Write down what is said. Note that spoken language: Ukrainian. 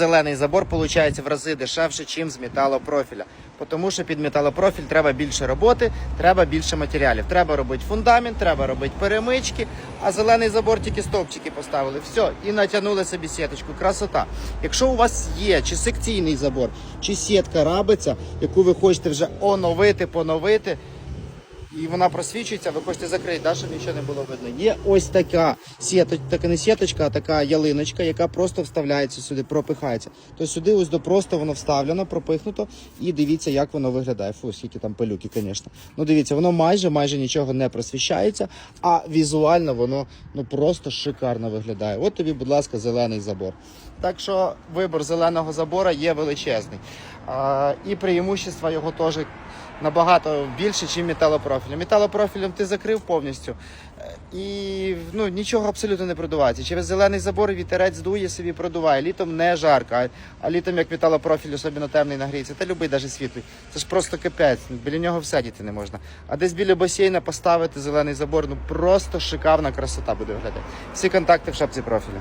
Зелений забор виходить в рази дешевше, ніж з металопрофіля. Тому що під металопрофіль треба більше роботи, треба більше матеріалів. Треба робити фундамент, треба робити перемички, а зелений забор тільки стовпчики поставили. Все, і натягнули собі сіточку. Красота. Якщо у вас є чи секційний забор, чи сітка рабиця, яку ви хочете вже оновити, поновити, і вона просвічується, ви хочете закрити, да, щоб нічого не було видно. Є ось така сіточка, така не сіточка, а така ялиночка, яка просто вставляється сюди, пропихається. То сюди ось до просто воно вставлено, пропихнуто, і дивіться, як воно виглядає. Фу, скільки там пилюки, звісно. Ну дивіться, воно майже майже нічого не просвіщається, а візуально воно ну просто шикарно виглядає. От тобі, будь ласка, зелений забор. Так що вибір зеленого забора є величезний. А, і преимущества його теж набагато більше, ніж металопрофілем. Металопрофілем ти закрив повністю е, і ну, нічого абсолютно не продувається. Через зелений забор вітерець дує собі продуває. Літом не жарко, а, а літом як металопрофіль, особливо темний нагріється, та любий навіть світлий. Це ж просто капець. Біля нього всадіти не можна. А десь біля басейна поставити зелений забор, ну просто шикарна красота буде виглядати. Всі контакти в шапці профілю.